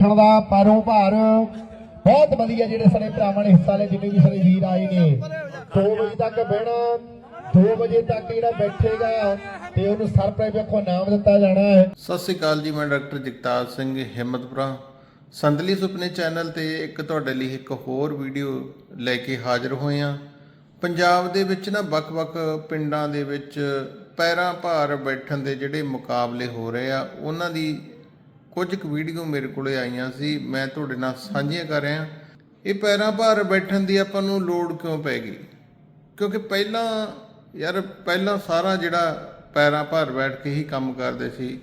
ਬੈਠਣ ਦਾ ਪੈਰੋਂ ਭਾਰ। ਬਹੁਤ ਵਧੀਆ ਜਿਹੜੇ ਸਾਰੇ ਭਰਾਵਾਂ ਨੇ ਹਿੱਸਾ ਲਿਆ ਜਿੰਨੇ ਵੀ ਸਾਰੇ ਵੀਰ ਆਏ ਨੇ। 2 ਵਜੇ ਤੱਕ ਬਹਿਣਾ 2 ਵਜੇ ਤੱਕ ਜਿਹੜਾ ਬੈਠੇਗਾ ਤੇ ਉਹਨੂੰ ਸਰਪ੍ਰਾਈਜ਼ ਵੇਖੋ ਨਾਮ ਦਿੱਤਾ ਜਾਣਾ ਹੈ। ਸਤਿ ਸ੍ਰੀ ਅਕਾਲ ਜੀ, ਮੈਂ ਡਾਕਟਰ ਜਗਤਾਰ ਸਿੰਘ ਹਿੰਮਤਪੁਰਾ। ਸੰਦਲੀ ਸੁਪਨੇ ਚੈਨਲ ਤੇ ਇੱਕ ਤੁਹਾਡੇ ਲਈ ਇੱਕ ਹੋਰ ਵੀਡੀਓ ਲੈ ਕੇ ਹਾਜ਼ਰ ਹੋਏ ਹਾਂ। ਪੰਜਾਬ ਦੇ ਵਿੱਚ ਨਾ ਵੱਖ-ਵੱਖ ਪਿੰਡਾਂ ਦੇ ਵਿੱਚ ਪੈਰਾਂ ਭਾਰ ਬੈਠਣ ਦੇ ਜਿਹੜੇ ਮੁਕਾਬਲੇ ਹੋ ਰਹੇ ਆ, ਉਹਨਾਂ ਦੀ ਕੁਝ ਕੁ ਵੀਡੀਓ ਮੇਰੇ ਕੋਲੇ ਆਈਆਂ ਸੀ, ਮੈਂ ਤੁਹਾਡੇ ਨਾਲ ਸਾਂਝੀਆਂ ਕਰ ਰਿਹਾ। ਇਹ ਪੈਰਾਂ ਭਾਰ ਬੈਠਣ ਦੀ ਆਪਾਂ ਨੂੰ ਲੋੜ ਕਿਉਂ ਪੈ ਗਈ? ਕਿਉਂਕਿ ਪਹਿਲਾਂ, ਯਾਰ ਪਹਿਲਾਂ ਸਾਰਾ ਜਿਹੜਾ ਪੈਰਾਂ ਭਾਰ ਬੈਠ ਕੇ ਹੀ ਕੰਮ ਕਰਦੇ ਸੀ।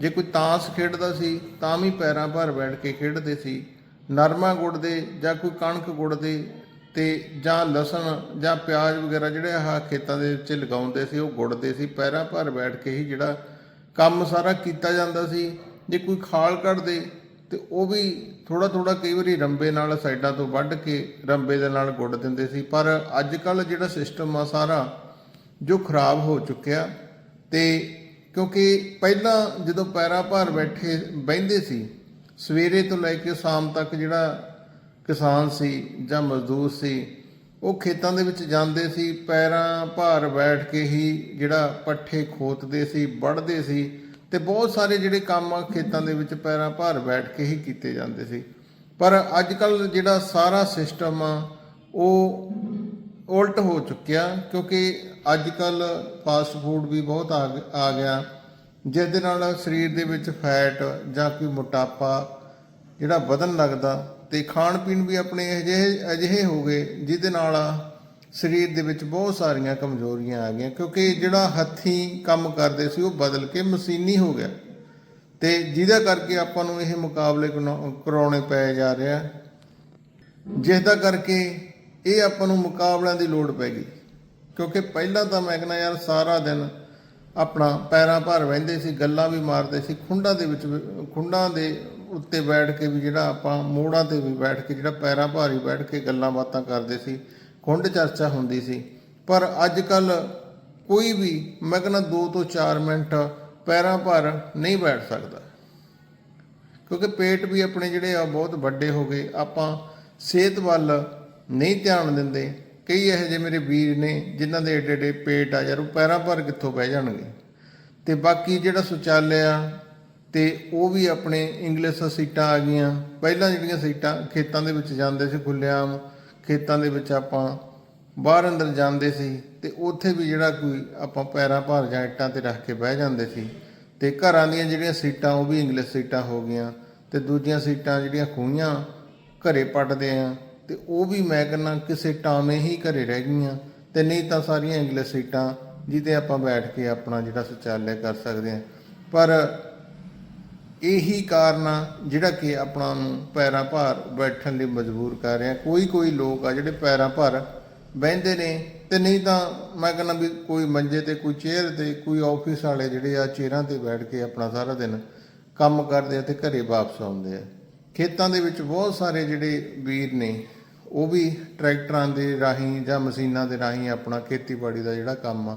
ਜੇ ਕੋਈ ਤਾਸ਼ ਖੇਡਦਾ ਸੀ, ਤਾਂ ਵੀ ਪੈਰਾਂ ਭਾਰ ਬੈਠ ਕੇ ਖੇਡਦੇ ਸੀ। ਨਰਮਾ ਗੁੱਡਦੇ ਜਾਂ ਕੋਈ ਕਣਕ ਗੁੱਡਦੇ ਤੇ ਜਾਂ ਲਸਣ ਜਾਂ ਪਿਆਜ਼ ਵਗੈਰਾ ਜਿਹੜੇ ਆਹ ਖੇਤਾਂ ਦੇ ਵਿੱਚ ਲਗਾਉਂਦੇ ਸੀ, ਉਹ ਗੁੱਡਦੇ ਸੀ। ਪੈਰਾਂ ਭਾਰ ਬੈਠ ਕੇ ਹੀ ਜਿਹੜਾ ਕੰਮ ਸਾਰਾ ਕੀਤਾ ਜਾਂਦਾ ਸੀ। ਜੇ ਕੋਈ ਖਾਲ ਕੱਢਦੇ ਤੇ ਉਹ ਵੀ ਥੋੜਾ ਥੋੜਾ ਕਈ ਵਾਰੀ ਰੰਬੇ ਨਾਲ ਸਾਈਡਾਂ ਤੋਂ ਵੱਢ ਕੇ ਰੰਬੇ ਦੇ ਨਾਲ ਗੁੱਡ ਦਿੰਦੇ ਸੀ। ਪਰ ਅੱਜ ਕੱਲ ਜਿਹੜਾ ਸਿਸਟਮ ਆ ਸਾਰਾ, ਜੋ ਖਰਾਬ ਹੋ ਚੁੱਕਿਆ ਤੇ ਕਿਉਂਕਿ ਪਹਿਲਾਂ ਜਦੋਂ ਪੈਰਾਂ ਭਾਰ ਬੈਠੇ ਬਹਿੰਦੇ ਸੀ, ਸਵੇਰੇ ਤੋਂ ਲੈ ਕੇ ਸ਼ਾਮ ਤੱਕ ਜਿਹੜਾ ਕਿਸਾਨ ਸੀ ਜਾਂ ਮਜ਼ਦੂਰ ਸੀ, ਉਹ ਖੇਤਾਂ ਦੇ ਵਿੱਚ ਜਾਂਦੇ ਸੀ, ਪੈਰਾਂ ਭਾਰ ਬੈਠ ਕੇ ਹੀ ਜਿਹੜਾ ਪੱਠੇ ਖੋਤਦੇ ਸੀ, ਵੱਢਦੇ ਸੀ ਤੇ ਬਹੁਤ ਸਾਰੇ ਜਿਹੜੇ ਕੰਮ ਆ, ਖੇਤਾਂ ਦੇ ਵਿੱਚ ਪੈਰਾਂ ਭਾਰ ਬੈਠ ਕੇ ਹੀ ਕੀਤੇ ਜਾਂਦੇ ਸੀ। ਪਰ ਅੱਜ ਕੱਲ ਜਿਹੜਾ ਸਾਰਾ ਸਿਸਟਮ ਆ, ਉਹ ਉਲਟ ਹੋ ਚੁੱਕਿਆ, ਕਿਉਂਕਿ ਅੱਜ ਕੱਲ ਫਾਸਟ ਫੂਡ ਵੀ ਬਹੁਤ ਆ ਆ ਗਿਆ। ਜਿਸ ਦੇ ਨਾਲ ਸਰੀਰ ਦੇ ਵਿੱਚ ਫੈਟ ਜਾਂ ਕੋਈ ਮੋਟਾਪਾ ਜਿਹੜਾ ਵਧਣ ਲੱਗਦਾ ਤੇ ਖਾਣ ਪੀਣ ਵੀ ਆਪਣੇ ਅਜਿਹੇ ਅਜਿਹੇ ਹੋ ਗਏ, ਜਿਹਦੇ ਨਾਲ ਸਰੀਰ ਦੇ ਵਿੱਚ ਬਹੁਤ ਸਾਰੀਆਂ ਕਮਜ਼ੋਰੀਆਂ ਆ ਗਈਆਂ, ਕਿਉਂਕਿ ਜਿਹੜਾ ਹੱਥੀਂ ਕੰਮ ਕਰਦੇ ਸੀ ਉਹ ਬਦਲ ਕੇ ਮਸ਼ੀਨੀ ਹੋ ਗਿਆ। ਤੇ ਜਿਹਦਾ ਕਰਕੇ ਆਪਾਂ ਨੂੰ ਇਹ ਮੁਕਾਬਲੇ ਕਰਾਉ- ਕਰਾਉਣੇ ਪਏ ਜਾ ਰਿਹਾ। ਜਿਸਦਾ ਕਰਕੇ ਇਹ ਆਪਾਂ ਨੂੰ ਮੁਕਾਬਲਿਆਂ ਦੀ ਲੋੜ ਪੈ ਗਈ। ਕਿਉਂਕਿ ਪਹਿਲਾਂ ਤਾਂ ਮੈਂ ਕਹਿੰਦਾ ਯਾਰ ਸਾਰਾ ਦਿਨ ਆਪਣਾ ਪੈਰਾਂ ਭਰ ਵਹਿੰਦੇ ਸੀ, ਗੱਲਾਂ ਵੀ ਮਾਰਦੇ ਸੀ, ਖੁੰਡਾਂ ਦੇ ਵਿੱਚ ਖੁੰਡਾਂ ਦੇ ਉੱਤੇ ਬੈਠ ਕੇ ਵੀ ਜਿਹੜਾ ਆਪਾਂ ਮੋੜਾਂ ਤੇ ਵੀ ਬੈਠ ਕੇ, ਜਿਹੜਾ ਪੈਰਾਂ ਭਾਰੀ ਬੈਠ ਕੇ ਗੱਲਾਂ ਬਾਤਾਂ ਕਰਦੇ ਸੀ। ਖੁੰਡ ਚਰਚਾ ਹੁੰਦੀ ਸੀ। ਪਰ ਅੱਜ ਕੱਲ ਕੋਈ ਵੀ ਮੈਂ ਕਹਿੰਦਾ 2 ਤੋਂ 4 ਮਿੰਟ ਪੈਰਾਂ ਭਰ ਨਹੀਂ ਬੈਠ ਸਕਦਾ। ਕਿਉਂਕਿ ਪੇਟ ਵੀ ਆਪਣੇ ਜਿਹੜੇ ਆ ਬਹੁਤ ਵੱਡੇ ਹੋ ਗਏ। ਆਪਾਂ ਸਿਹਤ ਵੱਲ ਨਹੀਂ ਧਿਆਨ ਦਿੰਦੇ। ਕਈ ਇਹੋ ਜਿਹੇ ਮੇਰੇ ਵੀਰ ਨੇ ਜਿਨ੍ਹਾਂ ਦੇ ਏਡੇ ਏਡੇ ਪੇਟ ਆ ਯਾਰ, ਉਹ ਪੈਰਾਂ ਭਰ ਕਿੱਥੋਂ ਬਹਿ ਜਾਣਗੇ? ਤੇ ਬਾਕੀ ਜਿਹੜਾ ਸ਼ੌਚਾਲਿਆ ਤੇ ਉਹ ਵੀ ਆਪਣੇ ਇੰਗਲਿਸ਼ ਸੀਟਾਂ ਆ ਗਈਆਂ। ਪਹਿਲਾਂ ਜਿਹੜੀਆਂ ਸੀਟਾਂ ਖੇਤਾਂ ਦੇ ਵਿੱਚ ਜਾਂਦੇ ਸੀ ਖੁੱਲ੍ਹੇਆਮ ਖੇਤਾਂ ਦੇ ਵਿੱਚ ਆਪਾਂ ਬਾਹਰ ਅੰਦਰ ਜਾਂਦੇ ਸੀ ਤੇ ਉੱਥੇ ਵੀ ਜਿਹੜਾ ਕੋਈ ਆਪਾਂ ਪੈਰਾਂ ਭਾਰ ਜਾਂ ਇੱਟਾਂ ਤੇ ਰੱਖ ਕੇ ਬਹਿ ਜਾਂਦੇ ਸੀ ਤੇ ਘਰਾਂ ਦੀਆਂ ਜਿਹੜੀਆਂ ਸੀਟਾਂ ਉਹ ਵੀ ਇੰਗਲਿਸ਼ ਸੀਟਾਂ ਹੋ ਗਈਆਂ ਤੇ ਦੂਜੀਆਂ ਸੀਟਾਂ ਜਿਹੜੀਆਂ ਖੂਹੀਆਂ ਘਰੇ ਪੱਟਦੇ ਆ ਤੇ ਉਹ ਵੀ ਮੈਂ ਕਹਿੰਦਾ ਕਿਸੇ ਟਾਵੇਂ ਹੀ ਘਰੇ ਰਹਿ ਗਈਆਂ ਤੇ ਨਹੀਂ ਤਾਂ ਸਾਰੀਆਂ ਇੰਗਲਿਸ਼ ਸੀਟਾਂ ਜਿਹਦੇ ਆਪਾਂ ਬੈਠ ਕੇ ਆਪਣਾ ਜਿਹੜਾ ਸੁਚਾਲਿਆ ਕਰ ਸਕਦੇ ਆ। ਪਰ ਇਹੀ ਕਾਰਨ ਆ ਜਿਹੜਾ ਕਿ ਆਪਣਾ ਨੂੰ ਪੈਰਾਂ ਭਾਰ ਬੈਠਣ ਲਈ ਮਜਬੂਰ ਕਰ ਰਿਹਾ। ਕੋਈ ਕੋਈ ਲੋਕ ਆ ਜਿਹੜੇ ਪੈਰਾਂ ਭਾਰ ਬਹਿੰਦੇ ਨੇ ਤੇ ਨਹੀਂ ਤਾਂ ਮੈਂ ਕਹਿੰਦਾ ਵੀ ਕੋਈ ਮੰਜੇ ਤੇ, ਕੋਈ ਚੇਅਰ ਤੇ, ਕੋਈ ਆਫਿਸ ਵਾਲੇ ਜਿਹੜੇ ਆ ਚੇਅਰਾਂ ਤੇ ਬੈਠ ਕੇ ਆਪਣਾ ਸਾਰਾ ਦਿਨ ਕੰਮ ਕਰਦੇ ਆ ਤੇ ਘਰੇ ਵਾਪਸ ਆਉਂਦੇ ਆ। ਖੇਤਾਂ ਦੇ ਵਿੱਚ ਬਹੁਤ ਸਾਰੇ ਜਿਹੜੇ ਵੀਰ ਨੇ, ਉਹ ਵੀ ਟਰੈਕਟਰਾਂ ਦੇ ਰਾਹੀਂ ਜਾਂ ਮਸ਼ੀਨਾਂ ਦੇ ਰਾਹੀਂ ਆਪਣਾ ਖੇਤੀਬਾੜੀ ਦਾ ਜਿਹੜਾ ਕੰਮ ਆ,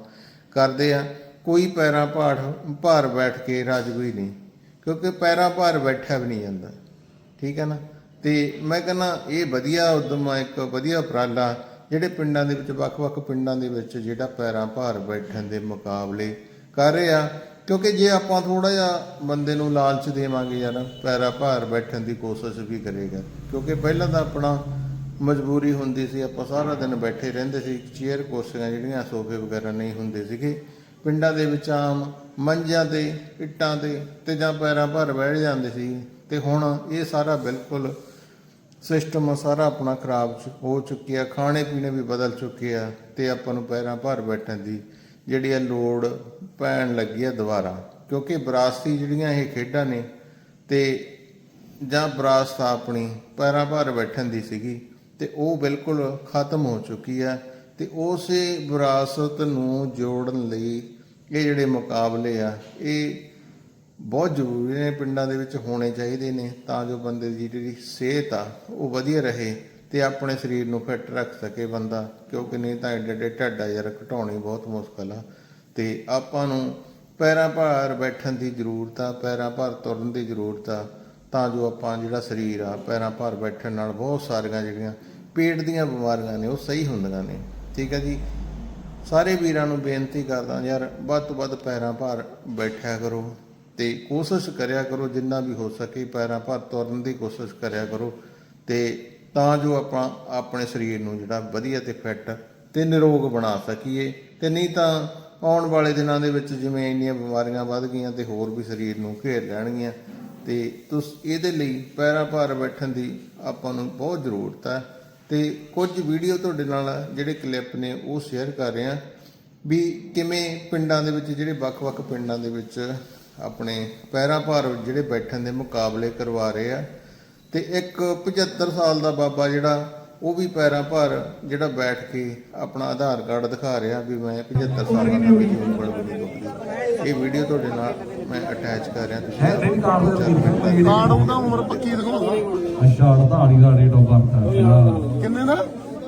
ਕਰਦੇ ਆ। ਕੋਈ ਪੈਰਾਂ ਭਾਰ ਭਾਰ ਬੈਠ ਕੇ ਰਾਜਗੁਈ ਨਹੀਂ। ਕਿਉਂਕਿ ਪੈਰਾਂ ਭਾਰ ਬੈਠਿਆ ਵੀ ਨਹੀਂ ਜਾਂਦਾ। ਠੀਕ ਹੈ ਨਾ? ਤੇ ਮੈਂ ਕਹਿੰਦਾ, ਇਹ ਵਧੀਆ ਉਦਮ ਆ, ਇੱਕ ਵਧੀਆ ਉਪਰਾਲਾ, ਜਿਹੜੇ ਪਿੰਡਾਂ ਦੇ ਵਿੱਚ, ਵੱਖ-ਵੱਖ ਪਿੰਡਾਂ ਦੇ ਵਿੱਚ ਜਿਹੜਾ ਪੈਰਾਂ ਭਾਰ ਬੈਠਣ ਦੇ ਮੁਕਾਬਲੇ ਕਰ ਰਿਹਾ, ਕਿਉਂਕਿ ਜੇ ਆਪਾਂ ਥੋੜਾ ਜਿਹਾ ਬੰਦੇ ਨੂੰ ਲਾਲਚ ਦੇਵਾਂਗੇ ਯਾਰ, ਪੈਰਾਂ ਭਾਰ ਬੈਠਣ ਦੀ ਕੋਸ਼ਿਸ਼ ਵੀ ਕਰੇਗਾ। ਕਿਉਂਕਿ ਪਹਿਲਾਂ ਤਾਂ ਆਪਣਾ ਮਜਬੂਰੀ ਹੁੰਦੀ ਸੀ, ਆਪਾਂ ਸਾਰਾ ਦਿਨ ਬੈਠੇ ਰਹਿੰਦੇ ਸੀ ਚੇਅਰ ਕੁਰਸੀਆਂ ਜਿਹੜੀਆਂ, ਸੋਫੇ ਵਗੈਰਾ ਨਹੀਂ ਹੁੰਦੇ ਸੀਗੇ। ਪਿੰਡਾਂ ਦੇ ਵਿੱਚ ਆਮ ਮੰਜਿਆਂ ਤੇ, ਇੱਟਾਂ ਤੇ ਤੇ ਜਾਂ ਪੈਰਾਂ ਭਰ ਬੈਠ ਜਾਂਦੇ ਸੀ ਤੇ ਹੁਣ ਇਹ ਸਾਰਾ ਬਿਲਕੁਲ ਸਿਸਟਮ ਸਾਰਾ ਆਪਣਾ ਖਰਾਬ ਚ- ਹੋ ਚੁੱਕਿਆ, ਖਾਣੇ ਪੀਣੇ ਵੀ ਬਦਲ ਚੁੱਕੇ ਆ ਤੇ ਆਪਾਂ ਨੂੰ ਪੈਰਾਂ ਭਰ ਬੈਠਣ ਦੀ ਜਿਹੜੀ ਆ ਲੋੜ ਪੈਣ ਲੱਗੀ ਆ ਦੁਬਾਰਾ। ਕਿਉਂਕਿ ਵਿਰਾਸਤੀ ਜਿਹੜੀਆਂ ਇਹ ਖੇਡਾਂ ਨੇ ਤੇ ਜਾਂ ਵਿਰਾਸਤ ਆਪਣੀ ਪੈਰਾਂ ਭਰ ਬੈਠਣ ਦੀ ਸੀਗੀ ਤੇ ਉਹ ਬਿਲਕੁਲ ਖਤਮ ਹੋ ਚੁੱਕੀ ਆ ਤੇ ਉਸੇ ਵਿਰਾਸਤ ਨੂੰ ਜੋੜਨ ਲਈ ਇਹ ਜਿਹੜੇ ਮੁਕਾਬਲੇ ਆ, ਇਹ ਬਹੁਤ ਜ਼ਰੂਰੀ ਨੇ, ਪਿੰਡਾਂ ਦੇ ਵਿੱਚ ਹੋਣੇ ਚਾਹੀਦੇ ਨੇ ਤਾਂ ਜੋ ਬੰਦੇ ਦੀ ਜਿਹੜੀ ਸਿਹਤ ਆ, ਉਹ ਵਧੀਆ ਰਹੇ ਤੇ ਆਪਣੇ ਸਰੀਰ ਨੂੰ ਫਿੱਟ ਰੱਖ ਸਕੇ ਬੰਦਾ, ਕਿਉਂਕਿ ਨਹੀਂ ਤਾਂ ਐਡੇ ਏਡੇ ਢੱਡਾ ਯਾਰ, ਘਟਾਉਣੀ ਬਹੁਤ ਮੁਸ਼ਕਲ ਆ। ਤੇ ਆਪਾਂ ਨੂੰ ਪੈਰਾਂ ਭਾਰ ਬੈਠਣ ਦੀ ਜ਼ਰੂਰਤ ਆ, ਪੈਰਾਂ ਭਾਰ ਤੁਰਨ ਦੀ ਜ਼ਰੂਰਤ ਆ, ਤਾਂ ਜੋ ਆਪਾਂ ਜਿਹੜਾ ਸਰੀਰ ਆ, ਪੈਰਾਂ ਭਾਰ ਬੈਠਣ ਨਾਲ ਬਹੁਤ ਸਾਰੀਆਂ ਜਿਹੜੀਆਂ ਪੇਟ ਦੀਆਂ ਬਿਮਾਰੀਆਂ ਨੇ, ਉਹ ਸਹੀ ਹੁੰਦੀਆਂ ਨੇ। ਠੀਕ ਆ ਜੀ? ਸਾਰੇ ਵੀਰਾਂ ਨੂੰ ਬੇਨਤੀ ਕਰਦਾ ਯਾਰ, ਵੱਧ ਤੋਂ ਵੱਧ ਪੈਰਾਂ ਭਾਰ ਬੈਠਿਆ ਕਰੋ ਤੇ ਕੋਸ਼ਿਸ਼ ਕਰਿਆ ਕਰੋ ਜਿੰਨਾ ਵੀ ਹੋ ਸਕੇ ਪੈਰਾਂ ਭਾਰ ਤੁਰਨ ਦੀ ਕੋਸ਼ਿਸ਼ ਕਰਿਆ ਕਰੋ ਤੇ ਤਾਂ ਜੋ ਆਪਾਂ ਆਪਣੇ ਸਰੀਰ ਨੂੰ ਜਿਹੜਾ ਵਧੀਆ ਤੇ ਫਿੱਟ ਤੇ ਨਿਰੋਗ ਬਣਾ ਸਕੀਏ ਤੇ ਨਹੀਂ ਤਾਂ ਆਉਣ ਵਾਲੇ ਦਿਨਾਂ ਦੇ ਵਿੱਚ ਜਿਵੇਂ ਇੰਨੀਆਂ ਬਿਮਾਰੀਆਂ ਵੱਧ ਗਈਆਂ ਤੇ ਹੋਰ ਵੀ ਸਰੀਰ ਨੂੰ ਘੇਰ ਲੈਣਗੀਆਂ ਤੇ ਤੁਸ, ਇਹਦੇ ਲਈ ਪੈਰਾਂ ਭਾਰ ਬੈਠਣ ਦੀ ਆਪਾਂ ਨੂੰ ਬਹੁਤ ਜ਼ਰੂਰਤ ਹੈ। ਤੇ ਕੁਝ ਵੀਡੀਓ ਤੁਹਾਡੇ ਨਾਲ ਜਿਹੜੇ ਕਲਿੱਪ ਨੇ ਉਹ ਸ਼ੇਅਰ ਕਰ ਰਹੇ ਹਾਂ ਵੀ ਕਿਵੇਂ ਪਿੰਡਾਂ ਦੇ ਵਿੱਚ ਜਿਹੜੇ ਵੱਖ-ਵੱਖ ਪਿੰਡਾਂ ਦੇ ਵਿੱਚ ਆਪਣੇ ਪੈਰਾਂ ਭਾਰ ਜਿਹੜੇ ਬੈਠਣ ਦੇ ਮੁਕਾਬਲੇ ਕਰਵਾ ਰਹੇ ਆ ਤੇ ਇੱਕ 75 ਸਾਲ ਦਾ ਬਾਬਾ ਜਿਹੜਾ ਉਹ ਵੀ ਪੈਰਾਂ ਭਾਰ ਜਿਹੜਾ ਬੈਠ ਕੇ ਆਪਣਾ ਆਧਾਰ ਕਾਰਡ ਦਿਖਾ ਰਿਹਾ ਵੀ ਮੈਂ 75 ਸਾਲਾਂ ਦਾ ਵੀ ਵੀ ਨਹੀਂ ਦੁਖਦੀ ਇਹ ਵੀਡੀਓ ਤੁਹਾਡੇ ਨਾਲ ਮੈਂ ਅਟੈਚ ਕਰ ਰਿਹਾ ਤੁਸੀਂ ਕਾਰਡ ਉਹਦਾ ਉਮਰ ਪੱਕੀ ਦਿਖਾਉਂਦਾ। ਅੱਛਾ 48 ਦਾ ਰੇਟ ਆਫ ਹੈ ਕਿੰਨੇ ਦਾ?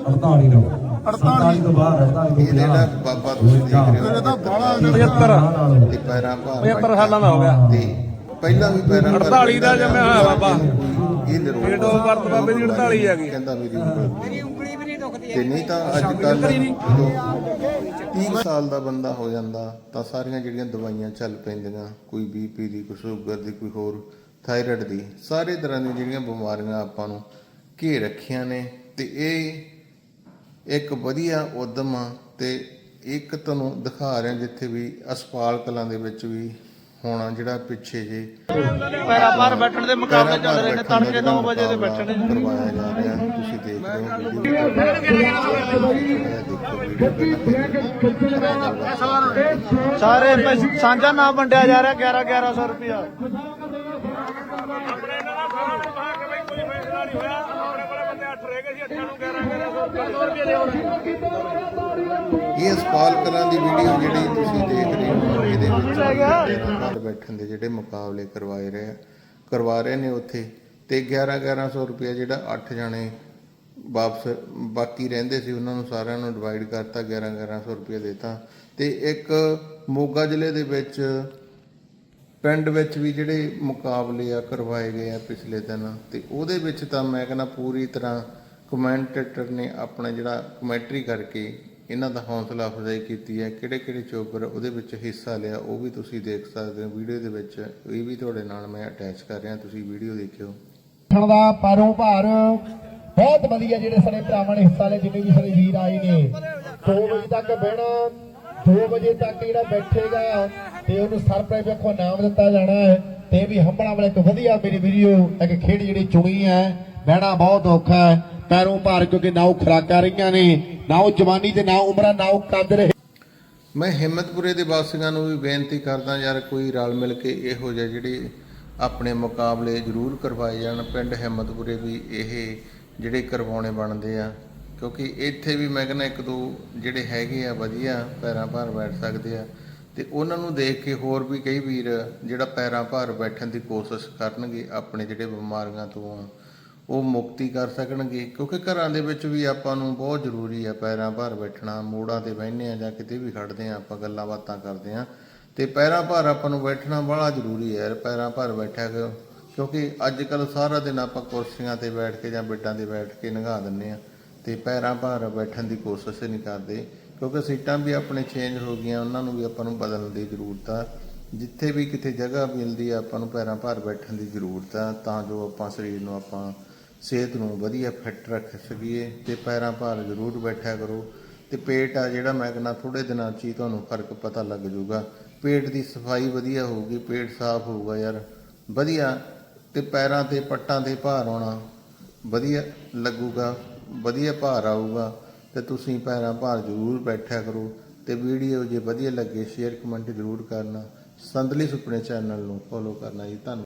48 ਦਾ 48 ਤੋਂ ਬਾਹਰ 48 ਤੋਂ ਇਹ ਜਿਹੜਾ ਬਾਬਾ ਤੁਸੀਂ ਦੇਖ ਰਹੇ ਹੋ ਤਾਂ ਬਾਲਾ 75 ਤੇ ਪੈਰਾਂ ਭਾਰ 75 ਸਾਲਾਂ ਦਾ ਹੋ ਗਿਆ। ਤੇ ਪਹਿਲਾਂ ਵੀ ਪੈਰਾਂ ਭਾਰ 48 ਦਾ ਜੰਮਿਆ ਹੋਇਆ ਬਾਬਾ। ਇਹ ਨਿਰੋਗ ਡੇਟ ਆਫ ਬਰਥ ਬਾਬੇ ਦੀ 48 ਆ ਗਈ ਕਹਿੰਦਾ ਮੇਰੀ ਉਂਗਲੀ ਵੀ ਨਹੀਂ ਦੁਖਦੀ ਤੇ ਨਹੀਂ ਤਾਂ ਅੱਜ ਕੱਲ ਜਦੋਂ 30 ਸਾਲ ਦਾ ਬੰਦਾ ਹੋ ਜਾਂਦਾ ਤਾਂ ਸਾਰੀਆਂ ਜਿਹੜੀਆਂ ਦਵਾਈਆਂ ਚੱਲ ਪੈਂਦੀਆਂ ਕੋਈ ਬੀਪੀ ਦੀ ਕੋਈ ਸ਼ੂਗਰ ਦੀ ਕੋਈ ਹੋਰ ਥਾਇਰਾਇਡ ਦੀ ਸਾਰੇ ਤਰ੍ਹਾਂ ਦੀਆਂ ਜਿਹੜੀਆਂ ਬਿਮਾਰੀਆਂ ਆਪਾਂ ਨੂੰ ਘੇਰ ਰੱਖੀਆਂ ਨੇ। ਤੇ ਇਹ ਇੱਕ ਵਧੀਆ ਉਦਮ ਆ ਤੇ ਇੱਕ ਤੁਹਾਨੂੰ ਦਿਖਾ ਰਿਹਾ ਜਿੱਥੇ ਵੀ ਅਸਪਾਲ ਕਲਾਂ ਦੇ ਵਿੱਚ ਵੀ ਹੋਣਾ ਜਿਹੜਾ ਪਿੱਛੇ ਜੇ ਪੈਰਾ ਬੈਠਣ ਦੇ ਮੁਕਾਬਲੇ ਚੱਲ ਰਹੇ ਨੇ ਤੜਕੇ 9 ਵਜੇ ਦੇ ਬੈਠਣੇ ਕਰਵਾਇਆ ਜਾ ਰਿਹਾ ਤੁਸੀਂ ਦੇਖ ਰਹੇ ਹੋ ਸਾਰੇ ਪੈਸੇ- ਸਾਂਝਾ ਨਾਮ ਵੰਡਿਆ ਜਾ ਰਿਹਾ 11 1100 ਰੁਪਿਆ ਇਹ ਅਸਪਾਲ ਕਲਾਂ ਦੀ ਵੀਡੀਓ ਜਿਹੜੀ ਤੁਸੀਂ ਦੇਖ ਰਹੇ ਹੋ ਇਹਦੇ ਵਿੱਚ ਬੈਠਣ ਦੇ ਜਿਹੜੇ ਮੁਕਾਬਲੇ ਕਰਵਾਏ ਰਹੇ ਕਰਵਾ ਰਹੇ ਨੇ ਉੱਥੇ। ਤੇ 11 1100 ਰੁਪਏ ਜਿਹੜਾ 8 ਜਣੇ ਵਾਪਸ ਬਾਕੀ ਰਹਿੰਦੇ ਸੀ ਉਹਨਾਂ ਨੂੰ ਸਾਰਿਆਂ ਨੂੰ ਡਿਵਾਈਡ ਕਰਤਾ 11 1100 ਰੁਪਏ ਦੇਤਾ। ਤੇ ਇੱਕ ਮੋਗਾ ਜ਼ਿਲ੍ਹੇ ਦੇ ਵਿੱਚ ਪਿੰਡ ਵਿੱਚ ਵੀ ਜਿਹੜੇ ਮੁਕਾਬਲੇ ਆ ਕਰਵਾਏ ਗਏ ਆ ਪਿਛਲੇ ਦਿਨ ਤੇ ਉਹਦੇ ਵਿੱਚ ਤਾਂ ਮੈਂ ਕਹਿੰਦਾ ਪੂਰੀ ਤਰ੍ਹਾਂ ਕਮੈਂਟੇਟਰ ਨੇ ਆਪਣਾ ਜਿਹੜਾ ਕਮੈਂਟਰੀ ਕਰਕੇ ਇਹਨਾਂ ਦਾ ਹੌਸਲਾ ਅਫਜ਼ਾਈ ਕੀਤੀ ਹੈ ਕਿਹੜੇ ਕਿਹੜੇ ਚੋਕਰ ਉਹਦੇ ਵਿੱਚ ਹਿੱਸਾ ਲਿਆ, ਉਹ ਵੀ ਤੁਸੀਂ ਦੇਖ ਸਕਦੇ ਹੋ। ਵੀਡੀਓ ਦੇ ਵਿੱਚ ਇਹ ਵੀ ਤੁਹਾਡੇ ਨਾਲ ਮੈਂ ਅਟੈਚ ਕਰ ਰਿਹਾ, ਤੁਸੀਂ ਵੀਡੀਓ ਦੇਖਿਓ। ਦਾ ਪੈਰੋਂ ਭਾਰ, ਬਹੁਤ ਵਧੀਆ ਜਿਹੜੇ ਸਾਡੇ ਭਰਾਵਾਂ ਨੇ ਹਿੱਸਾ ਲਿਆ ਜਿੰਨੇ ਵੀ ਸਾਡੇ ਵੀਰ ਆਏ ਨੇ। 2 ਵਜੇ ਤੱਕ ਬਹਿਣਾ 2 ਵਜੇ ਤੱਕ ਜਿਹੜਾ ਬੈਠੇਗਾ, ਤੇ ਉਹਨੂੰ ਸਰਪ੍ਰਾਈਜ਼ ਵੇਖੋ ਨਾਮ ਦਿੱਤਾ ਜਾਣਾ ਹੈ। ਤੇ ਵੀ ਹੰਬੜਾ ਵਾਲਾ ਇੱਕ ਵਧੀਆ ਮੇਰੀ ਵੀਡੀਓ, ਇੱਕ ਖੇਡ ਜਿਹੜੀ ਚੁਣੀ ਹੈ, ਬਹਿਣਾ ਬਹੁਤ ਔਖਾ ਹੈ। ਪੈਰੋਂ ਭਾਰ ਕਿਉਂਕਿ ਨਾ ਉਹ ਖੁਰਾਕਾਂ ਰਹੀਆਂ ਨੇ, ਨਾ ਉਹ ਜਵਾਨੀ ਤੇ ਨਾ ਉਮਰਾਂ, ਨਾ ਉਹ ਕੱਦ ਰਹੇ। ਮੈਂ ਹਿੰਮਤਪੁਰੇ ਦੇ ਵਾਸੀਆਂ ਨੂੰ ਵੀ ਬੇਨਤੀ ਕਰਦਾ ਯਾਰ ਕੋਈ ਰਲ ਮਿਲ ਕੇ ਇਹੋ ਜਿਹੇ ਜਿਹੜੇ ਆਪਣੇ ਮੁਕਾਬਲੇ ਜ਼ਰੂਰ ਕਰਵਾਏ ਜਾਣ। ਪਿੰਡ ਹਿੰਮਤਪੁਰੇ ਵੀ ਇਹ ਜਿਹੜੇ ਕਰਵਾਉਣੇ ਬਣਦੇ ਆ। ਕਿਉਂਕਿ ਇੱਥੇ ਵੀ ਮੈਂ ਕਹਿੰਦਾ ਇੱਕ ਦੋ ਜਿਹੜੇ ਹੈਗੇ ਆ ਵਧੀਆ ਪੈਰਾਂ ਭਾਰ ਬੈਠ ਸਕਦੇ ਆ। ਤੇ ਉਹਨਾਂ ਨੂੰ ਦੇਖ ਕੇ ਹੋਰ ਵੀ ਕਈ ਵੀਰ ਜਿਹੜਾ ਪੈਰਾਂ ਭਾਰ ਬੈਠਣ ਦੀ ਕੋਸ਼ਿਸ਼ ਕਰਨਗੇ ਆਪਣੇ ਜਿਹੜੇ ਬਿਮਾਰੀਆਂ ਤੋਂ ਆ। ਉਹ ਮੁਕਤੀ ਕਰ ਸਕਣਗੇ। ਕਿਉਂਕਿ ਘਰਾਂ ਦੇ ਵਿੱਚ ਵੀ ਆਪਾਂ ਨੂੰ ਬਹੁਤ ਜ਼ਰੂਰੀ ਆ ਪੈਰਾਂ ਭਾਰ ਬੈਠਣਾ, ਮੋੜਾਂ ਤੇ ਬਹਿੰਦੇ ਆ ਜਾਂ ਕਿਤੇ ਵੀ ਖੜਦੇ ਆ, ਆਪਾਂ ਗੱਲਾਂ ਬਾਤਾਂ ਕਰਦੇ ਆ। ਤੇ ਪੈਰਾਂ ਭਾਰ ਆਪਾਂ ਨੂੰ ਬੈਠਣਾ ਬੜਾ ਜ਼ਰੂਰੀ ਹੈ ਪੈਰਾਂ ਭਾਰ ਬੈਠਿਆ ਕਰੋ ਕਿਉਂਕਿ ਅੱਜ ਕੱਲ ਸਾਰਾ ਦਿਨ ਆਪਾਂ ਕੁਰਸੀਆਂ ਤੇ ਬੈਠ ਕੇ ਜਾਂ ਬੈੱਡਾਂ ਤੇ ਬੈਠ ਕੇ ਲੰਘਾ ਦਿੰਨੇ ਆ। ਤੇ ਪੈਰਾਂ ਭਾਰ ਬੈਠਣ ਦੀ ਕੋਸ਼ਿਸ਼ ਨਹੀਂ ਕਰਦੇ। ਕਿਉਂਕਿ ਸੀਟਾਂ ਵੀ ਆਪਣੇ ਚੇਂਜ ਹੋ ਗਈਆਂ, ਉਹਨਾਂ ਨੂੰ ਵੀ ਆਪਾਂ ਨੂੰ ਬਦਲਣ ਦੀ ਜ਼ਰੂਰਤ ਆ। ਜਿੱਥੇ ਵੀ ਕਿਤੇ ਜਗ੍ਹਾ ਮਿਲਦੀ ਆ, ਆਪਾਂ ਨੂੰ ਪੈਰਾਂ ਭਾਰ ਬੈਠਣ ਦੀ ਜ਼ਰੂਰਤ ਆ। ਤਾਂ ਜੋ ਆਪਾਂ ਸਰੀਰ ਨੂੰ ਆਪਾਂ ਸਿਹਤ ਨੂੰ ਵਧੀਆ ਫਿੱਟ ਰੱਖ ਸਕੀਏ ਤੇ ਪੈਰਾਂ ਭਾਰ ਜ਼ਰੂਰ ਬੈਠਿਆ ਕਰੋ। ਤੇ ਪੇਟ ਆ ਜਿਹੜਾ ਮੈਂ ਕਹਿੰਦਾ ਥੋੜੇ ਦਿਨਾਂ 'ਚ ਹੀ ਤੁਹਾਨੂੰ ਫ਼ਰਕ ਪਤਾ ਲੱਗ ਜਾਊਗਾ। ਪੇਟ ਦੀ ਸਫ਼ਾਈ ਵਧੀਆ ਹੋਊਗੀ, ਪੇਟ ਸਾਫ਼ ਹੋਊਗਾ ਯਾਰ। ਵਧੀਆ। ਤੇ ਪੈਰਾਂ ਤੇ ਪੱਟਾਂ ਤੇ ਭਾਰ ਆਉਣਾ ਵਧੀਆ ਲੱਗੂਗਾ, ਵਧੀਆ ਭਾਰ ਆਊਗਾ। ਤੇ ਤੁਸੀਂ ਪੈਰਾਂ ਭਾਰ ਜ਼ਰੂਰ ਬੈਠਿਆ ਕਰੋ ਤੇ ਵੀਡੀਓ ਜੇ ਵਧੀਆ ਲੱਗੇ, ਸ਼ੇਅਰ ਕਮੈਂਟ ਜ਼ਰੂਰ ਕਰਨਾ। ਸੰਦਲੀ ਸੁਪਨੇ ਚੈਨਲ ਨੂੰ ਫੋਲੋ ਕਰਨਾ ਜੀ, ਧੰਨਵਾਦ।